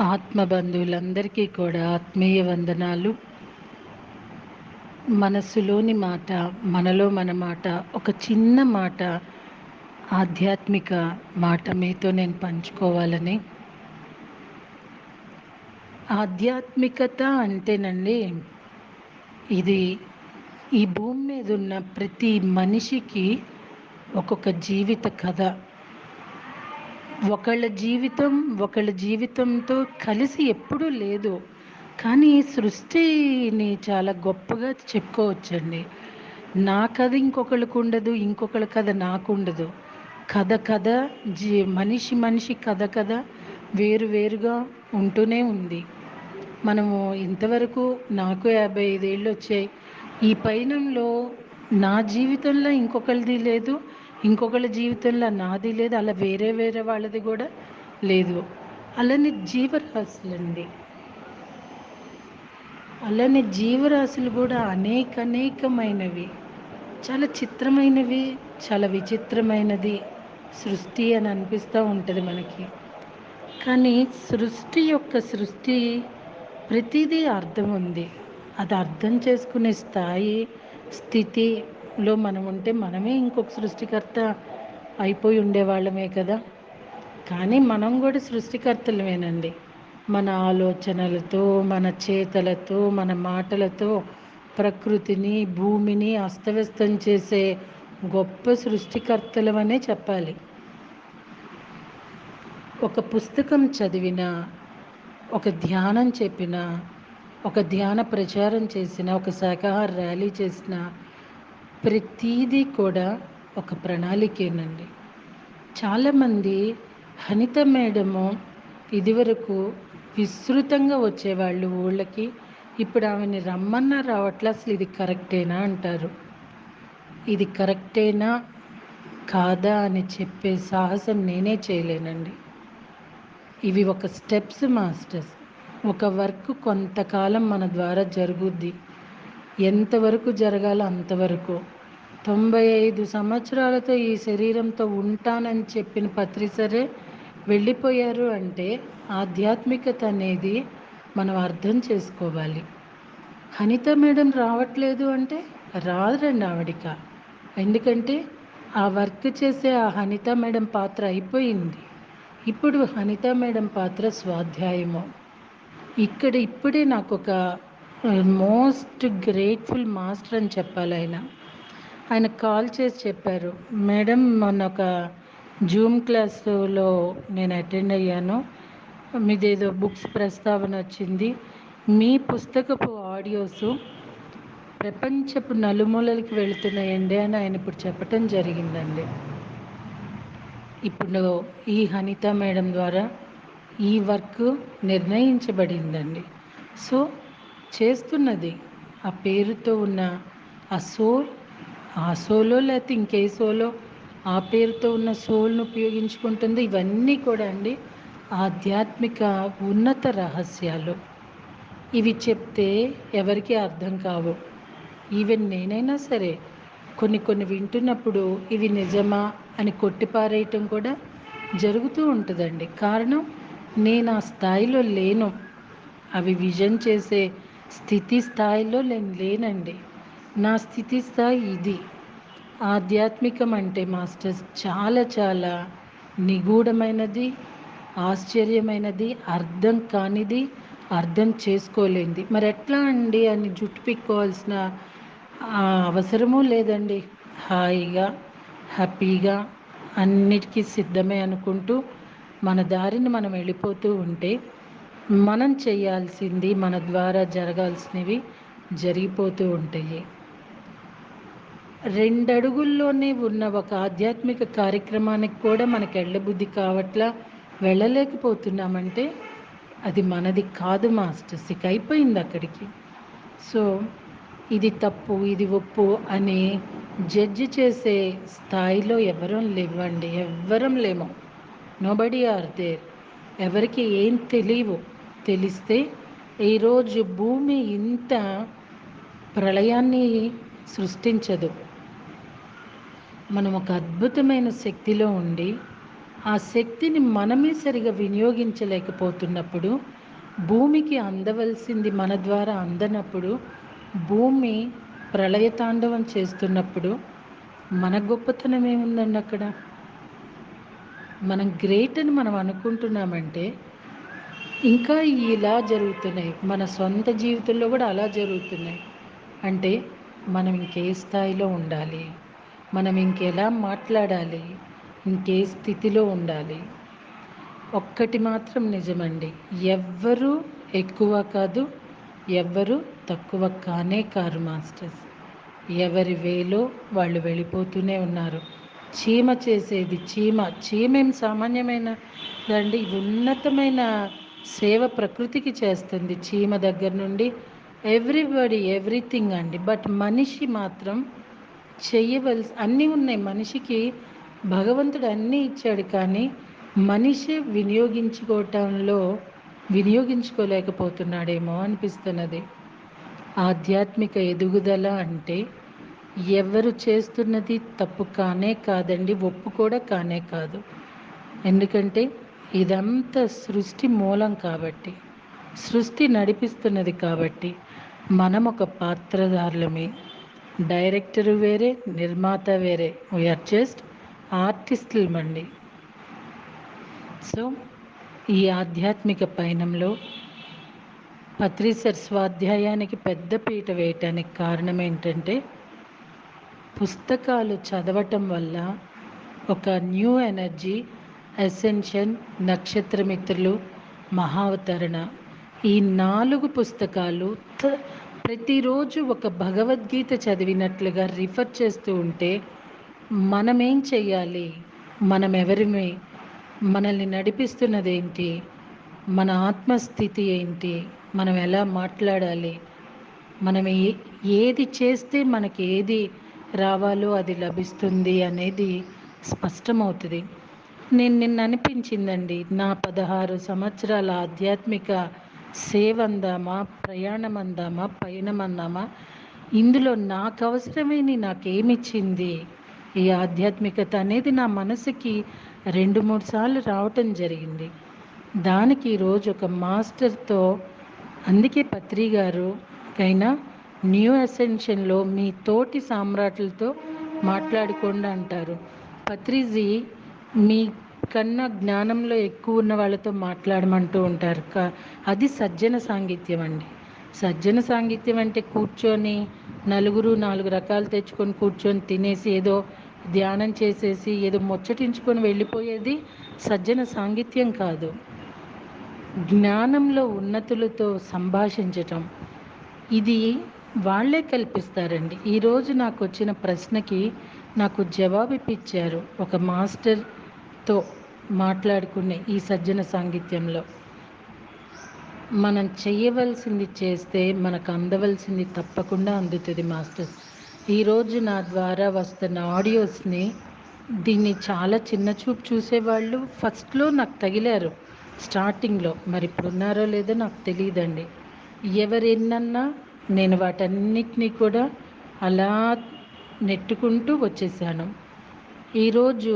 ఆత్మ బంధువులందరికీ కూడా ఆత్మీయ వందనాలు. మనసులోని మాట మనలో మన మాట ఒక చిన్న మాట ఆధ్యాత్మిక మాట మీతో నేను పంచుకోవాలని. ఆధ్యాత్మికత అంటేనండి ఇది ఈ భూమి మీద ఉన్న ప్రతి మనిషికి ఒక్కొక్క జీవిత కథ. ఒకళ్ళ జీవితం ఒకళ్ళ జీవితంతో కలిసి ఎప్పుడూ లేదు. కానీ సృష్టిని చాలా గొప్పగా చెప్పుకోవచ్చండి. నా కథ ఇంకొకళ్ళకు ఉండదు ఇంకొకళ్ళ కథ నాకు ఉండదు. కథ కథ జీ మనిషి మనిషి కథ కథ వేరు వేరుగా ఉంటూనే ఉంది. మనము ఇంతవరకు నాకు యాభై ఐదేళ్ళు వచ్చాయి. ఈ పయనంలో నా జీవితంలో ఇంకొకరిది లేదు ఇంకొకళ్ళ జీవితంలో నాది లేదు అలా వేరే వేరే వాళ్ళది కూడా లేదు. అలానే జీవరాశులండి. అలానే జీవరాశులు కూడా అనేక అనేకమైనవి. చాలా చిత్రమైనవి చాలా విచిత్రమైనది సృష్టి అని అనిపిస్తూ ఉంటుంది మనకి. కానీ సృష్టి యొక్క సృష్టి ప్రతిదీ అర్థం ఉంది. అది అర్థం చేసుకునే స్థాయి స్థితి లో మనం ఉంటే మనమే ఇంకొక సృష్టికర్త అయిపోయి ఉండేవాళ్ళమే కదా. కానీ మనం కూడా సృష్టికర్తలమేనండి. మన ఆలోచనలతో మన చేతలతో మన మాటలతో ప్రకృతిని భూమిని అస్తవ్యస్తం చేసే గొప్ప సృష్టికర్తలమనే చెప్పాలి. ఒక పుస్తకం చదివిన ఒక ధ్యానం చెప్పిన ఒక ధ్యాన ప్రచారం చేసిన ఒక శాఖాహార ర్యాలీ చేసిన ప్రతీదీ కూడా ఒక ప్రణాళికేనండి. చాలామంది హనిత మేడము ఇదివరకు విస్తృతంగా వచ్చేవాళ్ళు ఊళ్ళకి ఇప్పుడు ఆమెని రమ్మన్నా రావట్లే అసలు ఇది కరెక్టేనా అంటారు. ఇది కరెక్టేనా కాదా అని చెప్పే సాహసం నేనే చేయలేనండి. ఇవి ఒక స్టెప్స్ మాస్టర్స్. ఒక వర్క్ కొంతకాలం మన ద్వారా జరుగుద్ది. ఎంతవరకు జరగాలో అంతవరకు. తొంభై ఐదు సంవత్సరాలతో ఈ శరీరంతో ఉంటానని చెప్పిన పత్రిసరే వెళ్ళిపోయారు అంటే ఆధ్యాత్మికత అనేది మనం అర్థం చేసుకోవాలి. హనిత మేడం రావట్లేదు అంటే రాదురండి ఆవిడిక. ఎందుకంటే ఆ వర్క్ చేసే ఆ హనిత మేడం పాత్ర అయిపోయింది. ఇప్పుడు హనిత మేడం పాత్ర స్వాధ్యాయము. ఇక్కడ ఇప్పుడే నాకు ఒక మోస్ట్ గ్రేట్ఫుల్ మాస్టర్ అని చెప్పాలి ఆయన. ఆయన కాల్ చేసి చెప్పారు మేడం మొన్న ఒక జూమ్ క్లాసులో నేను అటెండ్ అయ్యాను. మీదేదో బుక్స్ ప్రస్తావన వచ్చింది. మీ పుస్తకపు ఆడియోస్ ప్రపంచపు నలుమూలలకి వెళుతున్నాయండి అని ఆయన ఇప్పుడు చెప్పటం జరిగిందండి. ఇప్పుడు ఈ హనిత మేడం ద్వారా ఈ వర్క్ నిర్ణయించబడిందండి. సో చేస్తున్నది. ఆ పేరుతో ఉన్న ఆ సోల్ ఆ సోలో లేకపోతే ఇంకే సోలో ఆ పేరుతో ఉన్న సోల్ను ఉపయోగించుకుంటుంది. ఇవన్నీ కూడా అండి ఆధ్యాత్మిక ఉన్నత రహస్యాలు. ఇవి చెప్తే ఎవరికి అర్థం కావు. ఈవెన్ నేనైనా సరే కొన్ని కొన్ని వింటున్నప్పుడు ఇవి నిజమా అని కొట్టిపారేయటం కూడా జరుగుతూ ఉంటుందండి. కారణం నేను ఆ స్థాయిలో లేను. అవి విజన్ చేసే స్థితి స్థాయిలో నేను లేనండి. నా స్థితి స్థాయి ఇది. ఆధ్యాత్మికం అంటే మాస్టర్స్ చాలా చాలా నిగూఢమైనది ఆశ్చర్యమైనది అర్థం కానిది అర్థం చేసుకోలేంది మరి ఎట్లా అండి అని జుట్టు పిక్కోవాల్సిన అవసరమూ లేదండి. హాయిగా హ్యాపీగా అన్నిటికీ సిద్ధమే అనుకుంటూ మన దారిని మనం వెళ్ళిపోతూ ఉంటే మనం చేయాల్సింది మన ద్వారా జరగాల్సినవి జరిగిపోతూ ఉంటాయి. రెండడుగుల్లోనే ఉన్న ఒక ఆధ్యాత్మిక కార్యక్రమానికి కూడా మనకు వెళ్ళబుద్ధి కావట్లా వెళ్ళలేకపోతున్నామంటే అది మనది కాదు మాస్టర్స్ ఇక అయిపోయింది అక్కడికి. సో ఇది తప్పు ఇది ఒప్పు అని జడ్జి చేసే స్థాయిలో ఎవరం లేవండి ఎవ్వరం లేము. నోబడి ఆర్ దేర్ ఎవరికి ఏం తెలియవు. తెలిస్తే ఈరోజు భూమి ఇంత ప్రళయాన్ని సృష్టించదు. మనం ఒక అద్భుతమైన శక్తిలో ఉండి ఆ శక్తిని మనమే సరిగా వినియోగించలేకపోతున్నప్పుడు భూమికి అందవలసింది మన ద్వారా అందనప్పుడు భూమి ప్రళయతాండవం చేస్తున్నప్పుడు మన గొప్పతనం ఏముందండి అక్కడ మనం గ్రేట్ అని మనం అనుకుంటున్నామంటే ఇంకా ఇలా జరుగుతున్నాయి. మన సొంత జీవితంలో కూడా అలా జరుగుతున్నాయి. అంటే మనం ఇంకే స్థాయిలో ఉండాలి. మనం ఇంకెలా మాట్లాడాలి. ఇంకే స్థితిలో ఉండాలి. ఒక్కటి మాత్రం నిజమండి. ఎవ్వరూ ఎక్కువ కాదు ఎవ్వరు తక్కువ కానే కారు మాస్టర్స్. ఎవరి వేలో వాళ్ళు వెళ్ళిపోతూనే ఉన్నారు. చీమ చేసేది చీమ. చీమ ఏం సామాన్యమైన ఉన్నతమైన సేవ ప్రకృతికి చేస్తుంది చీమ దగ్గర నుండి. ఎవ్రీబడి ఎవ్రీథింగ్ అండి. బట్ మనిషి మాత్రం చేయవలసి అన్నీ ఉన్నాయి. మనిషికి భగవంతుడు అన్నీ ఇచ్చాడు కానీ మనిషి వినియోగించుకోవటంలో వినియోగించుకోలేకపోతున్నాడేమో అనిపిస్తున్నది. ఆధ్యాత్మిక ఎదుగుదల అంటే ఎవరు చేస్తున్నది తప్పు కానే కాదండి ఒప్పు కూడా కానే కాదు. ఎందుకంటే ఇదంతా సృష్టి మూలం కాబట్టి సృష్టి నడిపిస్తున్నది కాబట్టి మనం ఒక పాత్రధారులమే. డైరెక్టర్ వేరే నిర్మాత వేరే. వీఆర్ జస్ట్ ఆర్టిస్టులమండి సో ఈ ఆధ్యాత్మిక పయనంలో పత్రిసర్ స్వాధ్యాయానికి పెద్ద పీట వేయటానికి కారణం ఏంటంటే పుస్తకాలు చదవటం వల్ల ఒక న్యూ ఎనర్జీ అసెన్షన్ నక్షత్రమిత్రులు మహావతరణ ఈ నాలుగు పుస్తకాలు ప్రతిరోజు ఒక భగవద్గీత చదివినట్లుగా రిఫర్ చేస్తూ ఉంటే మనమేం చెయ్యాలి? మనం ఎవరిమే మనల్ని నడిపిస్తున్నది ఏంటి మన ఆత్మస్థితి ఏంటి? మనం ఎలా మాట్లాడాలి? మనం ఏది చేస్తే మనకి ఏది రావాలో అది లభిస్తుంది అనేది స్పష్టమవుతుంది. నేను నిన్న అనిపించిందండి. నా పదహారు సంవత్సరాల ఆధ్యాత్మిక సేవ అందామా ప్రయాణం అందామా పయనం అందామా? ఇందులో నాకు అవసరమేని నాకేమిచ్చింది? ఈ ఆధ్యాత్మికత అనేది నా మనసుకి రెండు మూడు సార్లు రావటం జరిగింది. దానికి ఈరోజు ఒక మాస్టర్తో అందుకే పత్రి గారు కైనా న్యూ అసెన్షన్లో మీ తోటి సామ్రాట్లతో మాట్లాడుకోండి అంటారు పత్రిజీ మీ కన్నా జ్ఞానంలో ఎక్కువ ఉన్న వాళ్ళతో మాట్లాడమంటూ ఉంటారు. అది సజ్జన సాంగిత్యం అండి. సజ్జన సాంగిత్యం అంటే కూర్చొని నలుగురు నాలుగు రకాలు తెచ్చుకొని కూర్చొని తినేసి ఏదో ధ్యానం చేసేసి ఏదో ముచ్చటించుకొని వెళ్ళిపోయేది సజ్జన సాంగిత్యం కాదు. జ్ఞానంలో ఉన్నతులతో సంభాషించటం. ఇది వాళ్ళే కల్పిస్తారండి. ఈరోజు నాకు వచ్చిన ప్రశ్నకి నాకు జవాబు ఇప్పించారు ఒక తో మాట్లాడుకునే ఈ సజ్జన సాంగిత్యంలో. మనం చేయవలసింది చేస్తే మనకు అందవలసింది తప్పకుండా అందుతుంది మాస్టర్. ఈరోజు నా ద్వారా వస్తున్న ఆడియోస్ని దీన్ని చాలా చిన్న చూపు చూసేవాళ్ళు ఫస్ట్లో నాకు తగిలారు. స్టార్టింగ్లో మరి ఇప్పుడు ఉన్నారో లేదో నాకు తెలియదండి. ఎవరెన్నన్నా నేను వాటన్నిటినీ కూడా అలా నెట్టుకుంటూ వచ్చేసాను ఈరోజు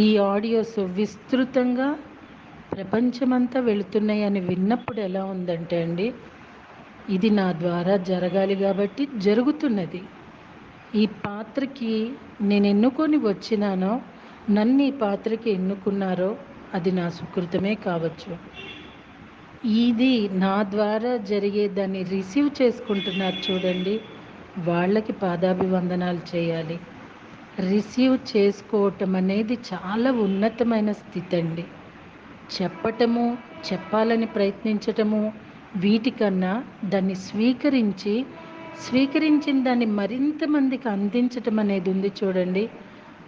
ఈ ఆడియోస్ విస్తృతంగా ప్రపంచమంతా వెళుతున్నాయని విన్నప్పుడు ఎలా ఉందంటే అండి ఇది నా ద్వారా జరగాలి కాబట్టి జరుగుతున్నది. ఈ పాత్రకి నేను ఎన్నుకొని వచ్చినానో నన్ను ఈ పాత్రకి ఎన్నుకున్నారో అది నా సుకృతమే కావచ్చు. ఇది నా ద్వారా జరిగే దాన్ని రిసీవ్ చేసుకుంటున్నారు చూడండి వాళ్ళకి పాదాభివందనాలు చేయాలి. రిసీవ్ చేసుకోవటం అనేది చాలా ఉన్నతమైన స్థితి అండి చెప్పటము చెప్పాలని ప్రయత్నించటము వీటికన్నా దాన్ని స్వీకరించి స్వీకరించిన దాన్ని మరింత మందికి అందించటం అనేది ఉంది చూడండి.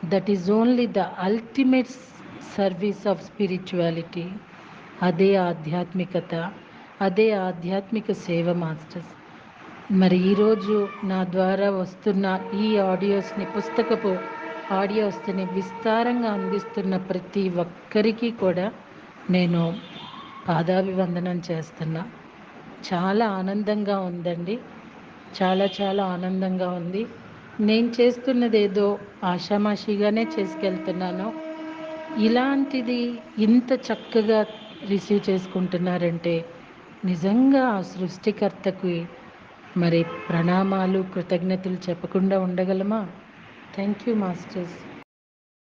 That is only the ultimate service of spirituality అదే ఆధ్యాత్మికత అదే ఆధ్యాత్మిక సేవ మాస్టర్స్. మరి ఈరోజు నా ద్వారా వస్తున్న ఈ ఆడియోస్ని పుస్తకపు ఆడియోస్ని విస్తారంగా అందిస్తున్న ప్రతి ఒక్కరికి కూడా నేను పాదాభివందనం చేస్తున్నా. చాలా ఆనందంగా ఉందండి. చాలా చాలా ఆనందంగా ఉంది. నేను చేస్తున్నది ఏదో ఆషామాషిగానే చేసుకెళ్తున్నాను. ఇలాంటిది ఇంత చక్కగా రిసీవ్ చేసుకుంటున్నారంటే నిజంగా ఆ సృష్టికర్తకి మరి ప్రణామాలు కృతజ్ఞతలు చెప్పకుండా ఉండగలమా? Thank you masters